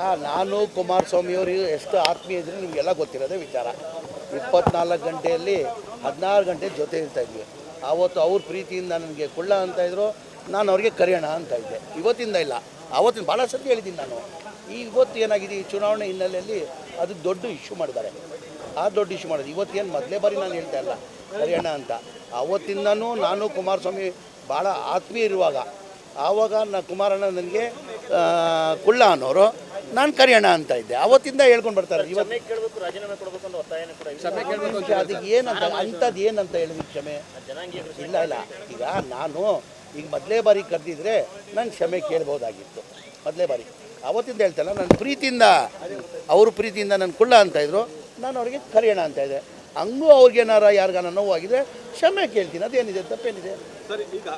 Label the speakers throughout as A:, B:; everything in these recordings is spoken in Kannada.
A: ನಾನು ಕುಮಾರಸ್ವಾಮಿಯವರು ಎಷ್ಟು ಆತ್ಮೀಯ ಇದ್ರೆ ನಿಮಗೆಲ್ಲ ಗೊತ್ತಿರೋದೇ ವಿಚಾರ. ಇಪ್ಪತ್ನಾಲ್ಕು ಗಂಟೆಯಲ್ಲಿ ಹದಿನಾರು ಗಂಟೆ ಜೊತೆ ಇರ್ತಾ ಇದ್ವಿ. ಆವತ್ತು ಅವ್ರ ಪ್ರೀತಿಯಿಂದ ನನಗೆ ಕುಳ್ಳ ಅಂತ ಇದ್ರು, ನಾನು ಅವ್ರಿಗೆ ಕರೆಯೋಣ ಅಂತ ಇದ್ದೆ. ಇವತ್ತಿಂದ ಇಲ್ಲ. ಆವತ್ತಿನ ಭಾಳ ಸತಿ ಹೇಳಿದ್ದೀನಿ ನಾನು. ಈ ಇವತ್ತು ಏನಾಗಿದೆ, ಈ ಚುನಾವಣೆ ಹಿನ್ನೆಲೆಯಲ್ಲಿ ಅದು ದೊಡ್ಡ ಇಶ್ಯೂ ಮಾಡಿದ್ದಾರೆ. ಆ ದೊಡ್ಡ ಇಶ್ಯೂ ಮಾಡೋದು ಇವತ್ತೇನು ಮೊದಲೇ ಬಾರಿ ನಾನು ಹೇಳ್ತಾ ಇಲ್ಲ, ಕರೆಯೋಣ ಅಂತ. ಆವತ್ತಿಂದನೂ ನಾನು ಕುಮಾರಸ್ವಾಮಿ ಭಾಳ ಆತ್ಮೀಯ ಇರುವಾಗ, ಆವಾಗ ನಾ ಕುಮಾರಣ್ಣ ನನಗೆ ಕುಳ್ಳ ಅನ್ನೋರು ನಾನು ಕರೆಯೋಣ ಅಂತ ಇದ್ದೆ. ಅವತ್ತಿಂದ ಹೇಳ್ಕೊಂಡು ಬರ್ತಾರೆ. ಇವತ್ತು. ಅದಕ್ಕೆ ಏನಂತ ಅಂಥದ್ದು ಏನಂತ ಹೇಳಿದ್ವಿ ಕ್ಷಮೆ? ಇಲ್ಲ ಇಲ್ಲ. ಈಗ ನಾನು ಈಗ ಮೊದಲೇ ಬಾರಿ ಕರೆದಿದ್ರೆ ನಾನು ಕ್ಷಮೆ ಕೇಳ್ಬೋದಾಗಿತ್ತು. ಮೊದಲೇ ಬಾರಿ. ಅವತ್ತಿಂದ ಹೇಳ್ತಲ್ಲ ನನ್ನ ಪ್ರೀತಿಯಿಂದ ಅವ್ರ ಪ್ರೀತಿಯಿಂದ ನನ್ನ ಕುಳ್ಳ ಅಂತ ಇದ್ರು ನಾನು ಅವ್ರಿಗೆ ಕರೆಯೋಣ ಅಂತ ಇದ್ದೆ. ಹಂಗೂ ಅವ್ರಿಗೇನಾರ ಯಾರಿಗಾನ ನೋವಾಗಿದ್ರೆ ಕ್ಷಮೆ ಕೇಳ್ತೀನಿ. ಅದೇನಿದೆ? ತಪ್ಪೇನಿದೆ?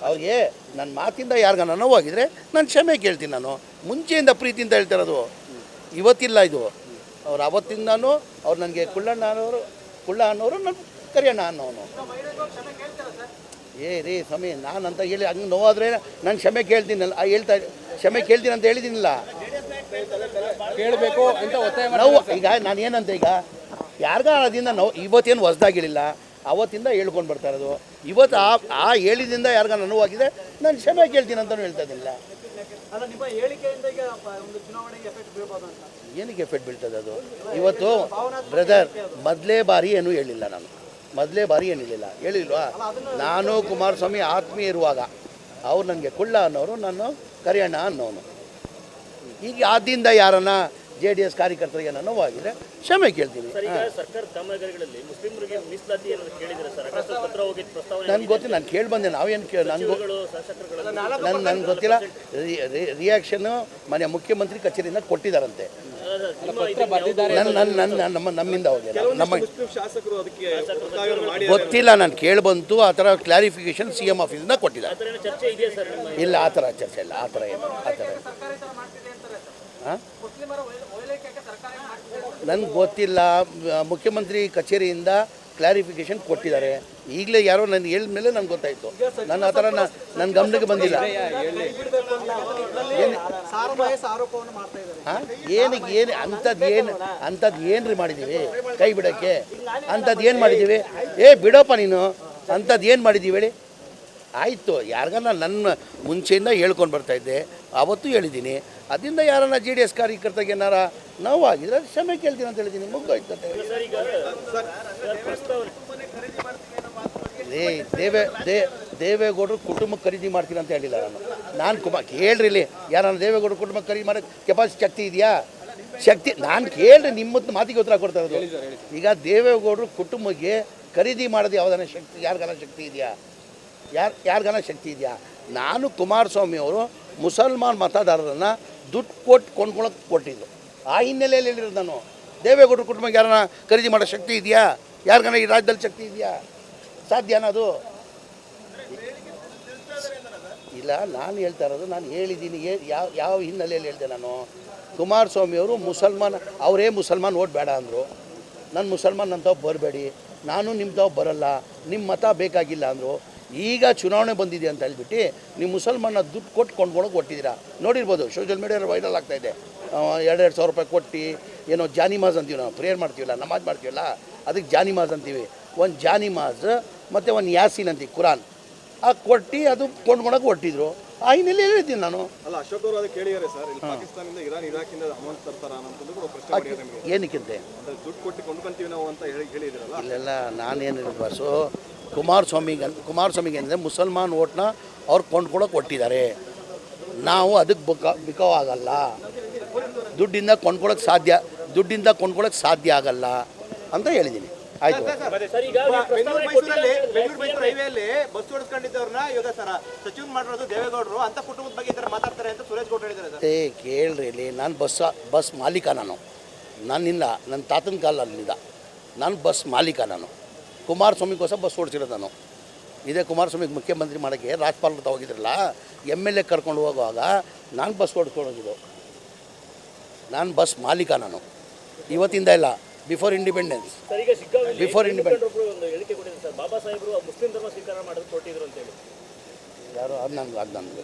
A: ಅವ್ರಿಗೆ ನನ್ನ ಮಾತಿಂದ ಯಾರಿಗಾನ ನೋವಾಗಿದ್ರೆ ನಾನು ಕ್ಷಮೆ ಕೇಳ್ತೀನಿ ನಾನು. ಮುಂಚೆಯಿಂದ ಪ್ರೀತಿಯಿಂದ ಹೇಳ್ತಾ ಇರೋದು. ಇವತ್ತಿಲ್ಲ ಇದು. ಅವ್ರು ಅವತ್ತಿಂದನೂ ಅವ್ರು ನನಗೆ ಕುಳ್ಳಣ್ಣ ಅನ್ನೋರು ಕುಳ್ಳ ಅನ್ನೋರು ನನ್ನ ಕರಿಯಣ್ಣ ಅನ್ನೋನು. ಏ ರೀ ಸಮಯ ನಾನು ಅಂತ ಹೇಳಿ ಹಂಗೆ ನೋವಾದ್ರೆ ನಾನು ಕ್ಷಮೆ ಕೇಳ್ತೀನಲ್ಲ ಹೇಳ್ತಾ ಕ್ಷಮೆ ಕೇಳ್ತೀನಿ ಅಂತ ಹೇಳಿದ್ದೀನಿಲ್ಲ
B: ಕೇಳಬೇಕು ಅಂತ ಒತ್ತಾಯ
A: ನೋವು ಈಗ ನಾನು ಏನಂತ ಈಗ? ಯಾರಿಗ ಅದರಿಂದ ನೋವು ಇವತ್ತೇನು ಹೊಸ್ದಾಗಿರಲಿಲ್ಲ. ಅವತ್ತಿಂದ ಹೇಳ್ಕೊಂಡು ಬರ್ತಾ ಇರೋದು. ಇವತ್ತು ಆ ಆ ಹೇಳಿದಿಂದ ಯಾರಿಗ ನೋವಾಗಿದೆ ನಾನು ಕ್ಷಮೆ ಕೇಳ್ತೀನಿ ಅಂತಲೂ ಹೇಳ್ತಾ ಇದ್ದಿಲ್ಲ.
C: ಅಲ್ಲ ನಿಮ್ಮ ಹೇಳಿಕೆಯಿಂದ ಈಗ ಒಂದು ಚುನಾವಣೆಗೆ ಎಫೆಕ್ಟ್ ಬೀಳ್ಬೋದು ಅಂತ.
A: ಏನಕ್ಕೆ ಎಫೆಕ್ಟ್ ಬೀಳ್ತದೆ ಅದು? ಇವತ್ತು ಬ್ರದರ್ ಮೊದಲೇ ಬಾರಿ ಏನು ಹೇಳಿಲ್ಲ ನಾನು. ಮೊದಲೇ ಬಾರಿ ಏನಿರಲಿಲ್ಲ ಹೇಳಿಲ್ವಾ? ನಾನು ಕುಮಾರಸ್ವಾಮಿ ಆತ್ಮೀಯ ಇರುವಾಗ ಅವ್ರು ನನಗೆ ಕುಳ್ಳ ಅನ್ನೋರು ನಾನು ಕರಿಯಣ್ಣ ಅನ್ನೋನು. ಈಗ ಆದ್ದರಿಂದ ಯಾರನ್ನ ಜೆ ಡಿ ಎಸ್ ಕಾರ್ಯಕರ್ತರಿಗೆ ನಾನು ನೋವಾಗಿದ್ರೆ ಕ್ಷಮೆ ಕೇಳ್ತೀನಿ
D: ಸರ್ ಈಗ ಸರ್ಕಾರ ಕಾಮಗಾರಿಗಳಲ್ಲಿ ಮುಸ್ಲಿಮರಿಗೆ ಮೀಸಲಾತಿ ಏನಾದ್ರು ಕೇಳಿದ್ರೆ ಸರ್? ಅಕಸ್ಮಾತ್ ಪತ್ರ ಹೋಗಿದ್ದ ಪ್ರಸ್ತಾವನೆ
A: ನನ್ಗೆ ಗೊತ್ತಿಲ್ಲ ನಾನು ಕೇಳಿ ಬಂದೆ ನಾವೇನು ಕೇಳಿ ನನಗೂ ನನ್ನ ನನಗೆ ಗೊತ್ತಿಲ್ಲ. ರಿಯಾಕ್ಷನ್ನು ಮನೆ ಮುಖ್ಯಮಂತ್ರಿ ಕಚೇರಿಯಿಂದ ಕೊಟ್ಟಿದ್ದಾರಂತೆ ನನ್ನ ನನ್ನ ನನ್ನ ನಮ್ಮ ನಮ್ಮಿಂದ ಹೋಗಿಲ್ಲ ನಮ್ಮ ಗೊತ್ತಿಲ್ಲ ನಾನು ಕೇಳಿ ಬಂತು ಆ ಥರ ಕ್ಲಾರಿಫಿಕೇಶನ್ ಸಿ ಎಂ ಆಫೀಸಿಂದ ಕೊಟ್ಟಿದ್ದಾರೆ ಇಲ್ಲ ಆ ಥರ ಚರ್ಚೆ ಇಲ್ಲ ಆ ಥರ ಏನು? ಆ ಥರ ಹಾಂ
C: ಮುಸ್ಲಿಮರ ಓಲೈಕೆಗೆ ಸರ್ಕಾರ ಮಾಡ್ತಿದೆ
A: ನನಗೆ ಗೊತ್ತಿಲ್ಲ. ಮುಖ್ಯಮಂತ್ರಿ ಕಚೇರಿಯಿಂದ ಕ್ಲಾರಿಫಿಕೇಶನ್ ಕೊಟ್ಟಿದ್ದಾರೆ. ಈಗಲೇ ಯಾರೋ ನನ್ನ ಹೇಳಿದ ಮೇಲೆ ನನಗೆ ಗೊತ್ತಾಯಿತು. ನನ್ನ ಆ ಥರ ನನ್ನ ಗಮನಕ್ಕೆ ಬಂದಿಲ್ಲ.
C: ಏನಿಗೆ ಆರೋಪವನ್ನು ಮಾಡ್ತಾ ಇದ್ದಾರೆ.
A: ಹಾಂ? ಏನಕ್ಕೆ ಏನು ಅಂಥದ್ದು ಏನು ಅಂಥದ್ದು ಏನು ರೀ ಮಾಡಿದ್ದೀವಿ ಕೈ ಬಿಡೋಕ್ಕೆ. ಅಂಥದ್ದು ಏನು ಮಾಡಿದ್ದೀವಿ ಏ ಬಿಡೋಪ್ಪ ನೀನು. ಅಂಥದ್ದು ಏನು ಮಾಡಿದ್ದೀವಿ ಹೇಳಿ. ಆಯಿತು ಯಾರಿಗಾನ ನನ್ನ ಮುಂಚೆಯಿಂದ ಹೇಳ್ಕೊಂಡು ಬರ್ತಾಯಿದ್ದೆ ಅವತ್ತು ಹೇಳಿದ್ದೀನಿ ಅದರಿಂದ ಯಾರನ್ನ ಜೆ ಡಿ ಎಸ್ ಕಾರ್ಯಕರ್ತರಿಗೆ ಏನಾರ ನೋವಾಗಿದ್ರೆ ಕ್ಷಮೆ ಕೇಳ್ತೀನಿ ಅಂತ ಹೇಳಿದ್ದೀನಿ. ಮುಗ್ದೋಯ್ತು ಕತೆ.
D: ಸರ್ ಈಗ ಸರ್ ಪ್ರಸ್ತಾವನೆ
A: ಏ ದೇವೇ ದೇ ದೇವೇಗೌಡರು ಕುಟುಂಬ ಖರೀದಿ ಮಾಡ್ತೀನಿ ಅಂತ ಹೇಳಿಲ್ಲ ನಾನು. ನಾನು ಕುಮಾರ್ ಕೇಳ್ರಿ ಇಲ್ಲಿ. ಯಾರನ್ನ ದೇವೇಗೌಡರು ಕುಟುಂಬ ಖರೀದಿ ಮಾಡೋಕ್ಕೆ ಕೆಪಾಸಿಟಿ ಶಕ್ತಿ ಇದೆಯಾ? ಶಕ್ತಿ ನಾನು ಕೇಳ್ರಿ ನಿಮ್ಮದು ಮಾತಿಗೆ ಉತ್ತರ ಕೊಡ್ತಾ ಇರೋದು. ಈಗ ದೇವೇಗೌಡರು ಕುಟುಂಬಕ್ಕೆ ಖರೀದಿ ಮಾಡೋದು ಯಾವ್ದಾನ ಶಕ್ತಿ ಯಾರಿಗಾನ ಶಕ್ತಿ ಇದೆಯಾ? ಯಾರು ಯಾರಿಗಾನ ಶಕ್ತಿ ಇದೆಯಾ? ನಾನು ಕುಮಾರಸ್ವಾಮಿ ಅವರು ಮುಸಲ್ಮಾನ್ ಮತದಾರರನ್ನು ದುಡ್ಡು ಕೊಟ್ಟು ಕೊಂಡ್ಕೊಳಕ್ಕೆ ಕೊಟ್ಟಿದ್ದು. ಆ ಹಿನ್ನೆಲೆಯಲ್ಲಿ ಹೇಳಿರೋದು ನಾನು. ದೇವೇಗೌಡರು ಕುಟುಂಬಕ್ಕೆ ಯಾರನ್ನ ಖರೀದಿ ಮಾಡೋ ಶಕ್ತಿ ಇದೆಯಾ? ಯಾರಿಗಾನ ಈ ರಾಜ್ಯದಲ್ಲಿ ಶಕ್ತಿ ಇದೆಯಾ? ಸಾಧ್ಯನಾ ಅದು? ಇಲ್ಲ, ನಾನು ಹೇಳ್ತಾ ಇರೋದು, ನಾನು ಹೇಳಿದ್ದೀನಿ ಯಾವ ಯಾವ ಹಿನ್ನೆಲೆಯಲ್ಲಿ ಹೇಳಿದೆ ನಾನು? ಕುಮಾರಸ್ವಾಮಿಯವರು ಮುಸಲ್ಮಾನ್, ಅವರೇ ಮುಸಲ್ಮಾನ್ ಓಟ್ ಬೇಡ ಅಂದರು. ನಾನು ಮುಸಲ್ಮಾನ್ ಅಂತ ಬರಬೇಡಿ. ನಾನು ನಿಮ್ಮ ತಾವು ಬರಲ್ಲ. ನಿಮ್ಮ ಮತ ಬೇಕಾಗಿಲ್ಲ ಅಂದರು. ಈಗ ಚುನಾವಣೆ ಬಂದಿದೆ ಅಂತ ಹೇಳ್ಬಿಟ್ಟು ನೀವು ಮುಸಲ್ಮಾನ ದುಡ್ಡು ಕೊಟ್ಟು ಕೊಂಡ್ಕೊಳಕ್ಕೆ ಕೊಟ್ಟಿದ್ದೀರಾ ನೋಡಿರ್ಬೋದು ಸೋಷಿಯಲ್ ಮೀಡಿಯಾದಲ್ಲಿ ವೈರಲ್ ಆಗ್ತಾಯಿದೆ ಎರಡೆರಡು ಸಾವಿರ ರೂಪಾಯಿ ಕೊಟ್ಟು ಏನೋ ಜಾನಿಮಾಜ್ ಅಂತೀವಿ ನಾವು ಪ್ರೇಯರ್ ಮಾಡ್ತೀವಲ್ಲ, ನಮಾಜ್ ಮಾಡ್ತೀವಲ್ಲ, ಅದಕ್ಕೆ ಜಾನಿಮಾಜ್ ಅಂತೀವಿ. ಒಂದು ಜಾನಿಮಾಜ್ ಮತ್ತು ಒಂದು ಯಾಸೀನ್ ಅಂತೀವಿ, ಕುರಾನ್. ಆ ಕೊಟ್ಟು ಅದು ಕೊಂಡ್ಕೊಳಕ್ಕೆ ಕೊಟ್ಟಿದ್ರು ಆ ಹಿನ್ನೆಲೆ ಹೇಳಿದ್ದೀನಿ ನಾನು.
E: ಅಲ್ಲ ಅಶೋಕ್ ಅವರು ಅದಕ್ಕೆ ಕೇಳಿದ್ದಾರೆ ಸರ್. ಇಲ್ಲಿ ಪಾಕಿಸ್ತಾನದಿಂದ ಇರಾನ್ ಇರಾಕಿಂದ ಅಮೌಂಟ್ ತರ್ತಾರ ಅನ್ನೋದು ಕೂಡ ಪ್ರಶ್ನೆ ಮಾಡಿದ್ದಾರೆ ನಿಮಗೆ.
A: ಏನಕ್ಕಿಂತೆ?
E: ದುಡ್ಡು ಕೊಟ್ಟು ಕೊಂಡ್ಕೊಂತೀವಿ ನಾವು ಅಂತ ಹೇಳಿ ಹೇಳಿದಿರಲ್ಲ
A: ಇಲ್ಲೆಲ್ಲ ನಾನೇನು ಬಾಸು ಕುಮಾರಸ್ವಾಮಿಗೆ ಕುಮಾರಸ್ವಾಮಿಗೆ ಅಂದರೆ ಮುಸಲ್ಮಾನ್ ಓಟ್ನ ಅವ್ರು ಕೊಂಡ್ಕೊಳಕ್ಕೆ ಕೊಟ್ಟಿದ್ದಾರೆ ನಾವು ಅದಕ್ಕೆ ಬಿಕೋ ಆಗಲ್ಲ. ದುಡ್ಡಿಂದ ಕೊಂಡ್ಕೊಳಕ್ಕೆ ಸಾಧ್ಯ ದುಡ್ಡಿಂದ ಕೊಂಡ್ಕೊಳಕ್ಕೆ ಸಾಧ್ಯ ಆಗಲ್ಲ ಅಂತ ಹೇಳಿದ್ದೀನಿ. ಆಯಿತು.
D: ಸರ್ ಈಗ ನೀವು ಪ್ರಸ್ತಾವನೆ
C: ಮೈಸೂರಲ್ಲಿ ಬೆಂಗಳೂರು ಮೈಸೂರು ಹೈವೇಲಿ ಬಸ್ ಓಡಿಸ್ಕೊಂಡಿದ್ದವ್ರನ್ನ ಇವಾಗ ಸರ ಸಚಿವ ಮಾಡಿರೋದು ದೇವೇಗೌಡರು ಅಂತ ಕುಟುಂಬದ ಬಗ್ಗೆ ಈ ತರ ಮಾತಾಡ್ತಾರೆ ಅಂತ ಸುರೇಶ್ ಗೌಡ ಹೇಳಿದ್ದಾರೆ ಸರ್.
A: ಏ ಕೇಳ್ರಿ ಇಲ್ಲಿ. ನಾನು ಬಸ್ ಬಸ್ ಮಾಲೀಕ ನಾನು. ನನ್ನಿಂದ ನನ್ನ ತಾತನ ಕಾಲ ಅಲ್ಲಿಂದ ನಾನು ಬಸ್ ಮಾಲೀಕ ನಾನು. ಕುಮಾರಸ್ವಾಮಿಗೋಸ್ಕರ ಬಸ್ ಓಡಿಸಿರೋದು ನಾನು. ಇದೇ ಕುಮಾರಸ್ವಾಮಿಗೆ ಮುಖ್ಯಮಂತ್ರಿ ಮಾಡೋಕ್ಕೆ ರಾಜ್ಪಾಲ್ ಹೋಗಿದ್ರಲ್ಲ ಎಂ ಎಲ್ ಎ ಕರ್ಕೊಂಡು ಹೋಗುವಾಗ ನಾನು ಬಸ್ ಓಡಿಸ್ಕೊಂಡು ಹೋಗಿದ್ದು. ನಾನು ಬಸ್ ಮಾಲೀಕ ನಾನು. ಇವತ್ತಿಂದ ಇಲ್ಲ. Before independence
D: before independence Baba ಸಾಹೇಬರು ಮುಸ್ಲಿಂ ಧರ್ಮ ಸ್ವೀಕಾರ ಮಾಡಿದ್ರು ಕೊಟ್ಟಿದ್ರು ಅಂತ ಹೇಳಿ.
A: ಯಾರು? ಅದು ನನಗೆ ಅದು ನನಗೆ